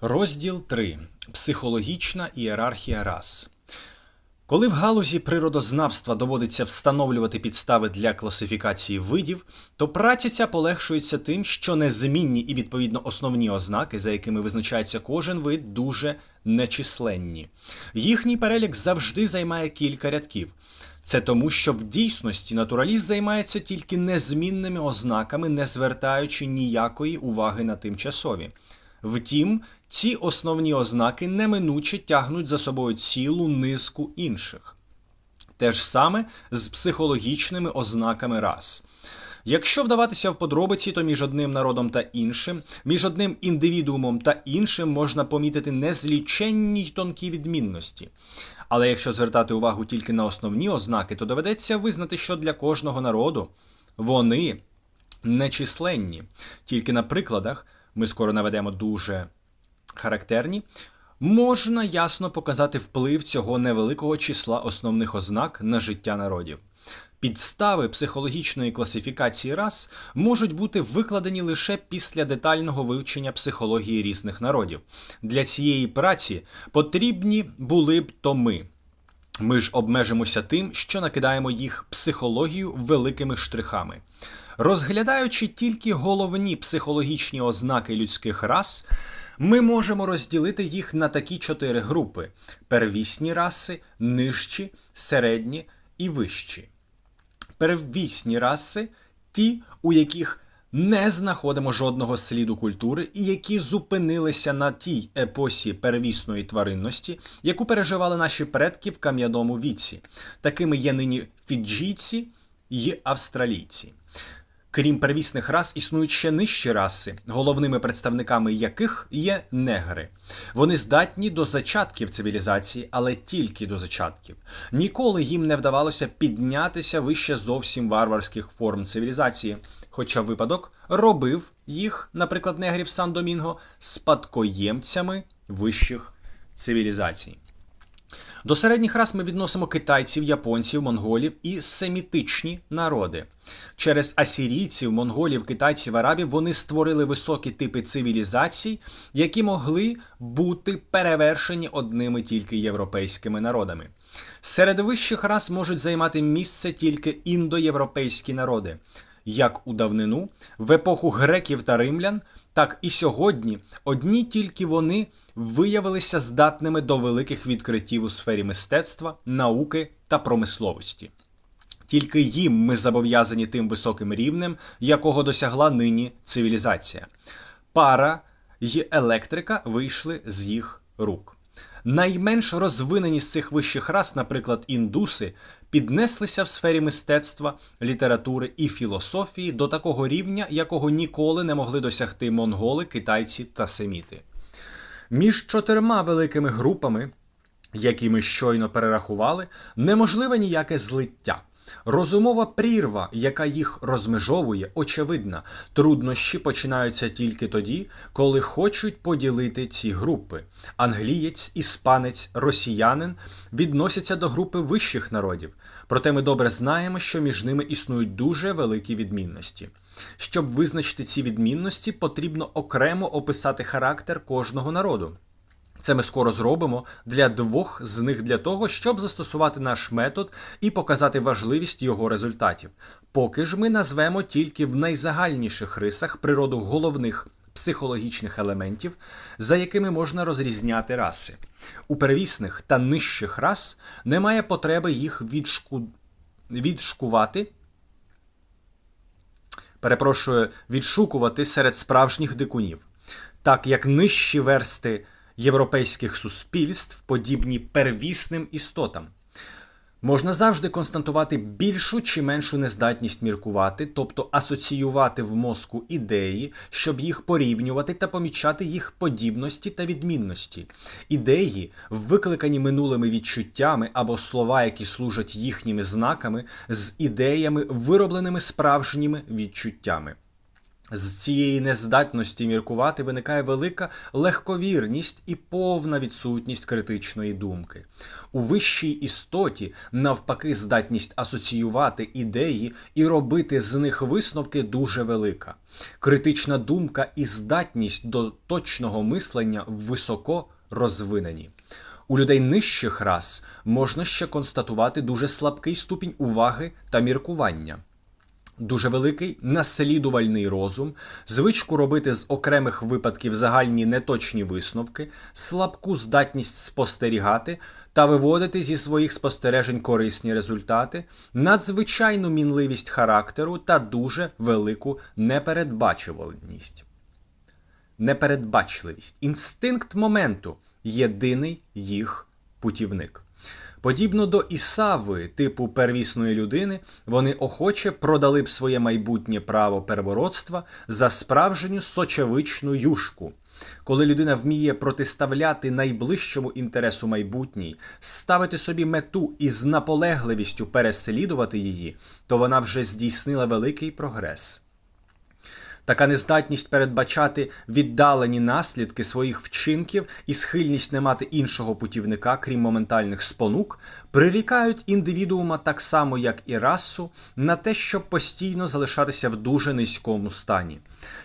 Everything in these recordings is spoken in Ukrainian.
Розділ 3. Психологічна ієрархія рас. Коли в галузі природознавства доводиться встановлювати підстави для класифікації видів, то праця ця полегшується тим, що незмінні і відповідно основні ознаки, за якими визначається кожен вид, дуже нечисленні. Їхній перелік завжди займає кілька рядків. Це тому, що в дійсності натураліст займається тільки незмінними ознаками, не звертаючи ніякої уваги на тимчасові. Втім, ці основні ознаки неминуче тягнуть за собою цілу низку інших. Те ж саме з психологічними ознаками рас. Якщо вдаватися в подробиці, то між одним народом та іншим, між одним індивідуумом та іншим можна помітити незліченні й тонкі відмінності. Але якщо звертати увагу тільки на основні ознаки, то доведеться визнати, що для кожного народу вони нечисленні. Тільки на прикладах ми скоро наведемо дуже характерні, можна ясно показати вплив цього невеликого числа основних ознак на життя народів. Підстави психологічної класифікації рас можуть бути викладені лише після детального вивчення психології різних народів. Для цієї праці потрібні були б то ми. Ми ж обмежимося тим, що накидаємо їх психологію великими штрихами. Розглядаючи тільки головні психологічні ознаки людських рас, ми можемо розділити їх на такі чотири групи: первісні раси, нижчі, середні і вищі. Первісні раси ті, у яких не знаходимо жодного сліду культури і які зупинилися на тій епосі первісної тваринності, яку переживали наші предки в кам'яному віці. Такими є нині фіджійці й австралійці. Крім первісних рас, існують ще нижчі раси, головними представниками яких є негри. Вони здатні до зачатків цивілізації, але тільки до зачатків. Ніколи їм не вдавалося піднятися вище зовсім варварських форм цивілізації, хоча випадок робив їх, наприклад, негрів Сан-Домінго, спадкоємцями вищих цивілізацій. До середніх рас ми відносимо китайців, японців, монголів і семітичні народи. Через асірійців, монголів, китайців, арабів вони створили високі типи цивілізацій, які могли бути перевершені одними тільки європейськими народами. Серед вищих рас можуть займати місце тільки індоєвропейські народи. Як у давнину, в епоху греків та римлян, так і сьогодні одні тільки вони виявилися здатними до великих відкриттів у сфері мистецтва, науки та промисловості. Тільки їм ми зобов'язані тим високим рівнем, якого досягла нині цивілізація. Пара й електрика вийшли з їх рук. Найменш розвинені з цих вищих рас, наприклад, індуси, піднеслися в сфері мистецтва, літератури і філософії до такого рівня, якого ніколи не могли досягти монголи, китайці та семіти. Між чотирма великими групами, які ми щойно перерахували, неможливе ніяке злиття. Розумова прірва, яка їх розмежовує, очевидна. Труднощі починаються тільки тоді, коли хочуть поділити ці групи. Англієць, іспанець, росіянин відносяться до групи вищих народів, проте ми добре знаємо, що між ними існують дуже великі відмінності. Щоб визначити ці відмінності, потрібно окремо описати характер кожного народу. Це ми скоро зробимо для двох з них для того, щоб застосувати наш метод і показати важливість його результатів. Поки ж ми назвемо тільки в найзагальніших рисах природу головних психологічних елементів, за якими можна розрізняти раси. У первісних та нижчих рас немає потреби їх відшку... відшкувати. Перепрошую, відшукувати серед справжніх дикунів, так як нижчі версти європейських суспільств, подібні первісним істотам. Можна завжди констатувати більшу чи меншу нездатність міркувати, тобто асоціювати в мозку ідеї, щоб їх порівнювати та помічати їх подібності та відмінності. Ідеї, викликані минулими відчуттями або слова, які служать їхніми знаками, з ідеями, виробленими справжніми відчуттями. З цієї нездатності міркувати виникає велика легковірність і повна відсутність критичної думки. У вищій істоті, навпаки, здатність асоціювати ідеї і робити з них висновки дуже велика. Критична думка і здатність до точного мислення високо розвинені. У людей нижчих рас можна ще констатувати дуже слабкий ступінь уваги та міркування. Дуже великий наслідувальний розум, звичку робити з окремих випадків загальні неточні висновки, слабку здатність спостерігати та виводити зі своїх спостережень корисні результати, надзвичайну мінливість характеру та дуже велику непередбачувальність. Непередбачливість. Інстинкт моменту єдиний їх путівник. Подібно до Ісави, типу первісної людини, вони охоче продали б своє майбутнє право первородства за справжню сочевичну юшку. Коли людина вміє протиставляти найближчому інтересу майбутній, ставити собі мету і з наполегливістю переслідувати її, то вона вже здійснила великий прогрес. Така нездатність передбачати віддалені наслідки своїх вчинків і схильність не мати іншого путівника, крім моментальних спонук, прирікають індивідуума так само, як і расу, на те, щоб постійно залишатися в дуже низькому стані.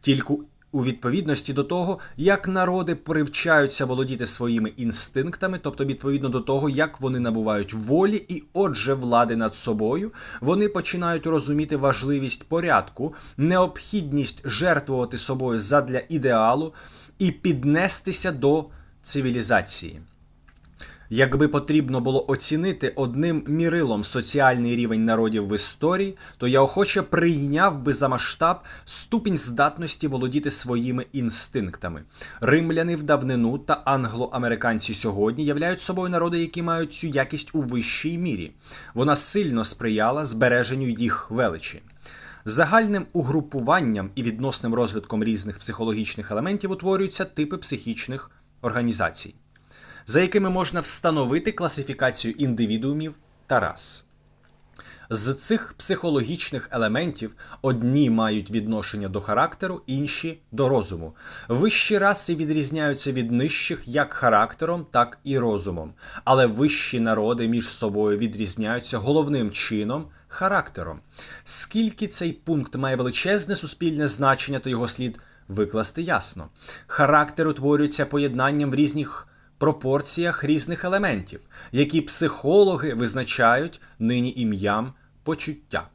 Тільки у відповідності до того, як народи привчаються володіти своїми інстинктами, тобто відповідно до того, як вони набувають волі і, отже, влади над собою, вони починають розуміти важливість порядку, необхідність жертвувати собою задля ідеалу і піднестися до цивілізації. Якби потрібно було оцінити одним мірилом соціальний рівень народів в історії, то я охоче прийняв би за масштаб ступінь здатності володіти своїми інстинктами. Римляни в давнину та англоамериканці сьогодні являють собою народи, які мають цю якість у вищій мірі. Вона сильно сприяла збереженню їх величі. Загальним угрупуванням і відносним розвитком різних психологічних елементів утворюються типи психічних організацій за якими можна встановити класифікацію індивідуумів та рас. З цих психологічних елементів одні мають відношення до характеру, інші до розуму. Вищі раси відрізняються від нижчих як характером, так і розумом. Але вищі народи між собою відрізняються головним чином характером. Скільки цей пункт має величезне суспільне значення, то його слід викласти ясно. Характер утворюється поєднанням в різних пропорціях різних елементів, які психологи визначають нині ім'ям почуття.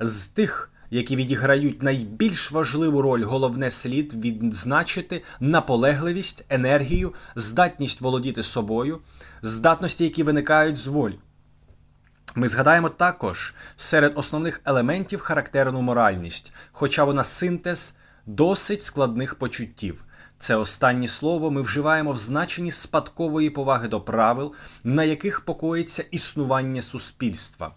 З тих, які відіграють найбільш важливу роль, головне слід відзначити наполегливість, енергію, здатність володіти собою, здатності, які виникають з волі. Ми згадаємо також серед основних елементів характерну моральність, хоча вона синтез досить складних почуттів. Це останнє слово ми вживаємо в значенні спадкової поваги до правил, на яких покоїться існування суспільства.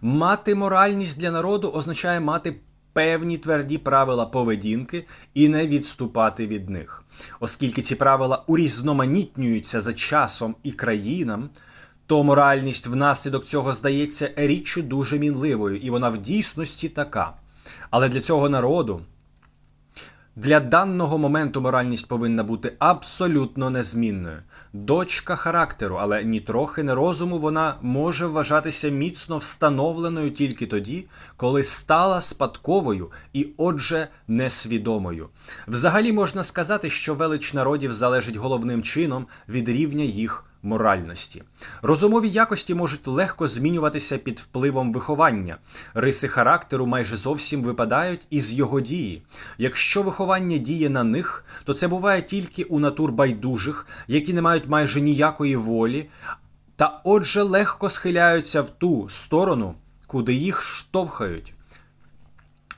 Мати моральність для народу означає мати певні тверді правила поведінки і не відступати від них. Оскільки ці правила урізноманітнюються за часом і країнам, то моральність внаслідок цього здається річчю дуже мінливою, і вона в дійсності така. Але для цього народу. Для даного моменту моральність повинна бути абсолютно незмінною. Дочка характеру, але ні трохи не розуму, вона може вважатися міцно встановленою тільки тоді, коли стала спадковою і, отже, несвідомою. Взагалі можна сказати, що велич народів залежить головним чином від рівня їх моральності. Розумові якості можуть легко змінюватися під впливом виховання. Риси характеру майже зовсім випадають із його дії. Якщо виховання діє на них, то це буває тільки у натур байдужих, які не мають майже ніякої волі, та отже легко схиляються в ту сторону, куди їх штовхають.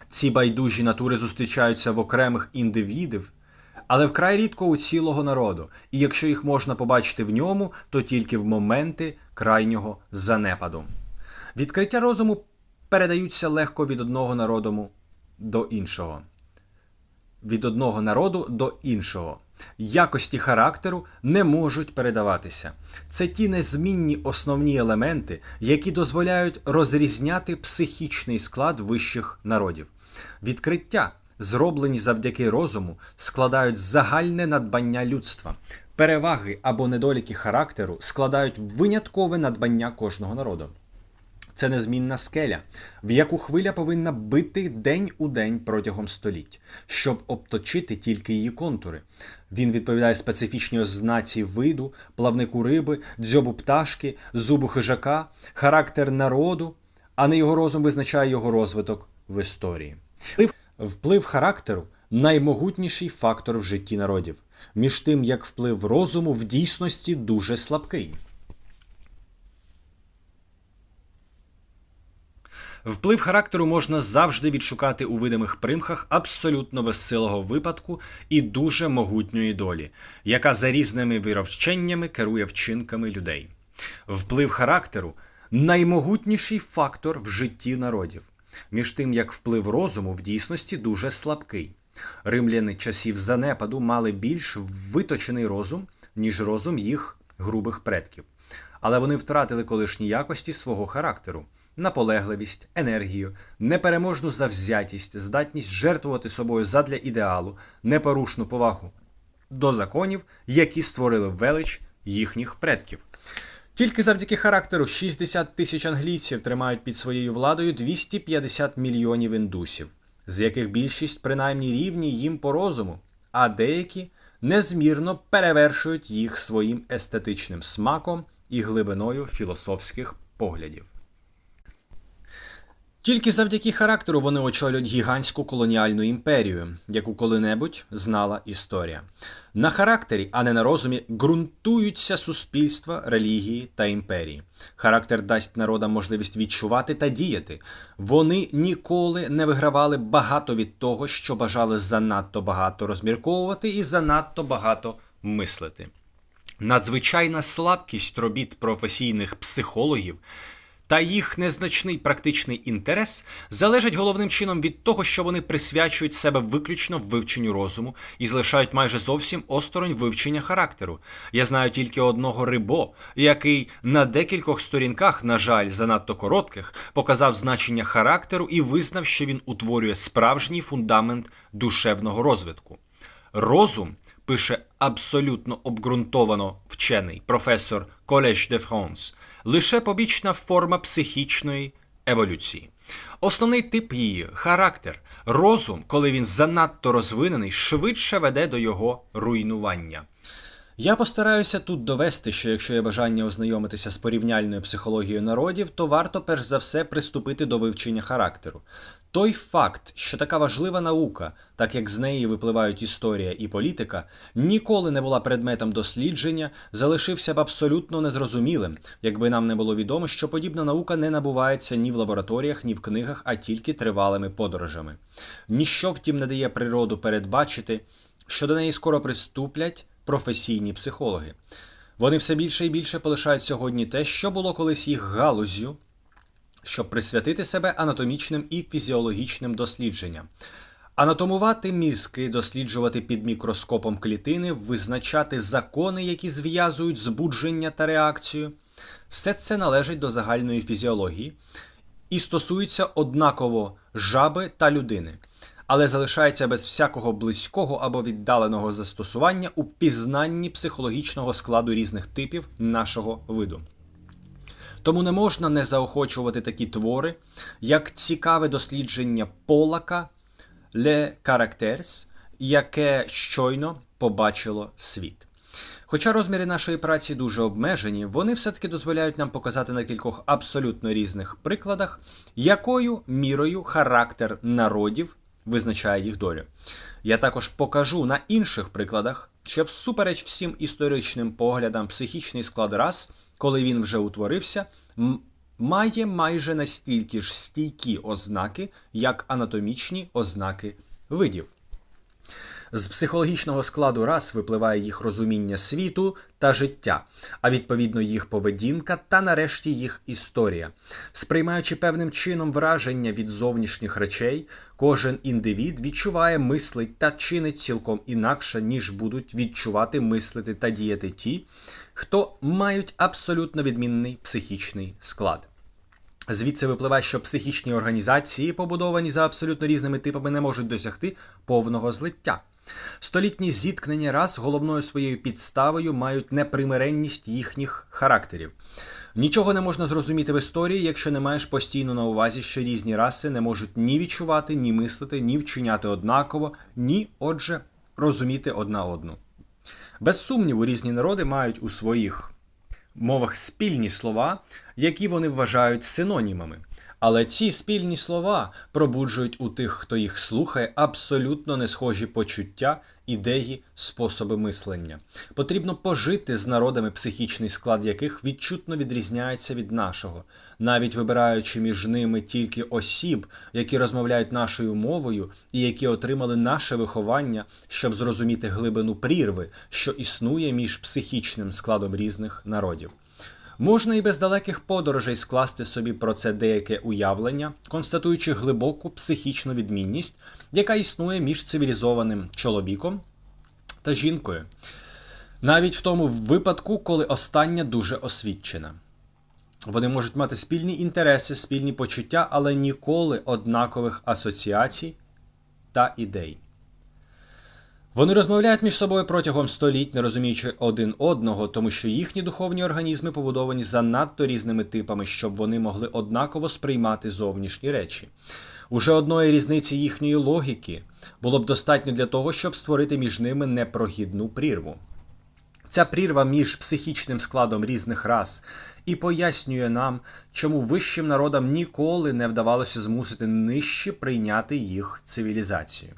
Ці байдужі натури зустрічаються в окремих індивідів, але вкрай рідко у цілого народу, і якщо їх можна побачити в ньому, то тільки в моменти крайнього занепаду. Відкриття розуму передаються легко від одного народу до іншого. Від одного народу до іншого. Якості характеру не можуть передаватися. Це ті незмінні основні елементи, які дозволяють розрізняти психічний склад вищих народів. Відкриття зроблені завдяки розуму, складають загальне надбання людства. Переваги або недоліки характеру складають виняткове надбання кожного народу. Це незмінна скеля, в яку хвиля повинна бити день у день протягом століть, щоб обточити тільки її контури. Він відповідає специфічній ознаці виду, плавнику риби, дзьобу пташки, зубу хижака, характер народу, а не його розум визначає його розвиток в історії. Вплив, характеру наймогутніший фактор в житті народів, між тим як вплив розуму в дійсності дуже слабкий. Вплив характеру можна завжди відшукати у видимих примхах абсолютно безсилого випадку і дуже могутньої долі, яка за різними вировченнями керує вчинками людей. Вплив характеру наймогутніший фактор в житті народів, між тим як вплив розуму в дійсності дуже слабкий. Римляни часів занепаду мали більш виточений розум, ніж розум їх грубих предків. Але вони втратили колишні якості свого характеру наполегливість, енергію, непереможну завзятість, здатність жертвувати собою задля ідеалу, непорушну повагу до законів, які створили велич їхніх предків. Тільки завдяки характеру 60 тисяч англійців тримають під своєю владою 250 мільйонів індусів, з яких більшість принаймні рівні їм по розуму, а деякі незмірно перевершують їх своїм естетичним смаком і глибиною філософських поглядів. Тільки завдяки характеру вони очолюють гігантську колоніальну імперію, яку коли-небудь знала історія. На характері, а не на розумі, ґрунтуються суспільства, релігії та імперії. Характер дасть народам можливість відчувати та діяти. Вони ніколи не вигравали багато від того, що бажали занадто багато розмірковувати і занадто багато мислити. Надзвичайна слабкість робіт професійних психологів та їх незначний практичний інтерес залежать головним чином від того, що вони присвячують себе виключно вивченню розуму і залишають майже зовсім осторонь вивчення характеру. Я знаю тільки одного рибо, який на декількох сторінках, на жаль, занадто коротких, показав значення характеру і визнав, що він утворює справжній фундамент душевного розвитку. Розум. Пише абсолютно обґрунтовано вчений професор Collège de France, лише побічна форма психічної еволюції. Основний тип її характер, розум, коли він занадто розвинений, швидше веде до його руйнування. Я постараюся тут довести, що якщо є бажання ознайомитися з порівняльною психологією народів, то варто перш за все приступити до вивчення характеру. Той факт, що така важлива наука, так як з неї випливають історія і політика, ніколи не була предметом дослідження, залишився б абсолютно незрозумілим, якби нам не було відомо, що подібна наука не набувається ні в лабораторіях, ні в книгах, а тільки тривалими подорожами. Ніщо, втім, не дає природу передбачити, що до неї скоро приступлять професійні психологи. Вони все більше і більше полишають сьогодні те, що було колись їх галузю щоб присвятити себе анатомічним і фізіологічним дослідженням. Анатомувати мізки, досліджувати під мікроскопом клітини, визначати закони, які зв'язують збудження та реакцію, все це належить до загальної фізіології і стосується однаково жаби та людини, але залишається без всякого близького або віддаленого застосування у пізнанні психологічного складу різних типів нашого виду. Тому не можна не заохочувати такі твори, як цікаве дослідження Полака Le Caractères, яке щойно побачило світ. Хоча розміри нашої праці дуже обмежені, вони все-таки дозволяють нам показати на кількох абсолютно різних прикладах, якою мірою характер народів визначає їх долю. Я також покажу на інших прикладах, що всупереч всім історичним поглядам психічний склад рас – коли він вже утворився, має майже настільки ж стійкі ознаки, як анатомічні ознаки видів. З психологічного складу рас випливає їх розуміння світу та життя, а відповідно їх поведінка та нарешті їх історія. Сприймаючи певним чином враження від зовнішніх речей, кожен індивід відчуває, мислить та чинить цілком інакше, ніж будуть відчувати, мислити та діяти ті, хто мають абсолютно відмінний психічний склад. Звідси випливає, що психічні організації, побудовані за абсолютно різними типами, не можуть досягти повного злиття. Столітні зіткнення рас головною своєю підставою мають непримиренність їхніх характерів. Нічого не можна зрозуміти в історії, якщо не маєш постійно на увазі, що різні раси не можуть ні відчувати, ні мислити, ні вчиняти однаково, ні, отже, розуміти одна одну. Без сумніву, різні народи мають у своїх мовах спільні слова, які вони вважають синонімами. Але ці спільні слова пробуджують у тих, хто їх слухає, абсолютно не схожі почуття, ідеї, способи мислення. Потрібно пожити з народами, психічний склад яких відчутно відрізняється від нашого, навіть вибираючи між ними тільки осіб, які розмовляють нашою мовою і які отримали наше виховання, щоб зрозуміти глибину прірви, що існує між психічним складом різних народів. Можна і без далеких подорожей скласти собі про це деяке уявлення, констатуючи глибоку психічну відмінність, яка існує між цивілізованим чоловіком та жінкою, навіть в тому випадку, коли остання дуже освічена. Вони можуть мати спільні інтереси, спільні почуття, але ніколи однакових асоціацій та ідей. Вони розмовляють між собою протягом століть, не розуміючи один одного, тому що їхні духовні організми побудовані занадто різними типами, щоб вони могли однаково сприймати зовнішні речі. Уже одної різниці їхньої логіки було б достатньо для того, щоб створити між ними непрогідну прірву. Ця прірва між психічним складом різних рас і пояснює нам, чому вищим народам ніколи не вдавалося змусити нижче прийняти їх цивілізацію.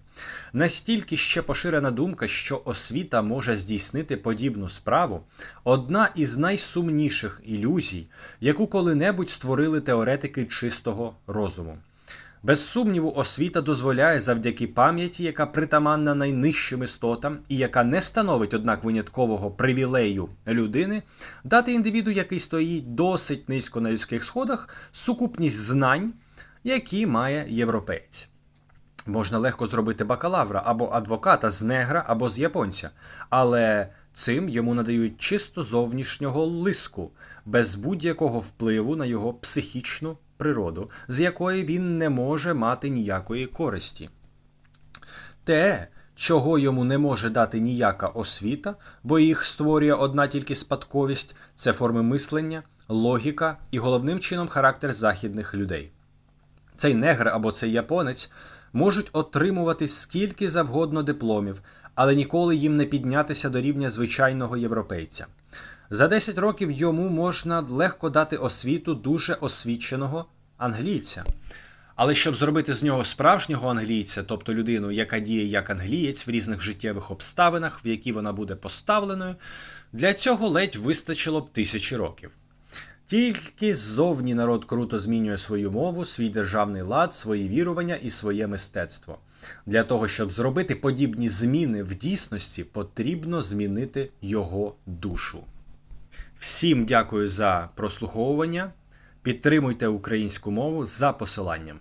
Настільки ще поширена думка, що освіта може здійснити подібну справу, одна із найсумніших ілюзій, яку коли-небудь створили теоретики чистого розуму. Без сумніву, освіта дозволяє завдяки пам'яті, яка притаманна найнижчим істотам, і яка не становить, однак, виняткового привілею людини, дати індивіду, який стоїть досить низько на людських сходах, сукупність знань, які має європеєць. Можна легко зробити бакалавра або адвоката з негра або з японця, але цим йому надають чисто зовнішнього лиску, без будь-якого впливу на його психічну природу, з якої він не може мати ніякої користі. Те, чого йому не може дати ніяка освіта, бо їх створює одна тільки спадковість, це форми мислення, логіка і головним чином характер західних людей. Цей негр або цей японець можуть отримувати скільки завгодно дипломів, але ніколи їм не піднятися до рівня звичайного європейця. За 10 років йому можна легко дати освіту дуже освіченого англійця. Але щоб зробити з нього справжнього англійця, тобто людину, яка діє як англієць в різних життєвих обставинах, в які вона буде поставленою, для цього ледь вистачило б тисячі років. Тільки ззовні народ круто змінює свою мову, свій державний лад, свої вірування і своє мистецтво. Для того, щоб зробити подібні зміни в дійсності, потрібно змінити його душу. Всім дякую за прослуховування. Підтримуйте українську мову за посиланням.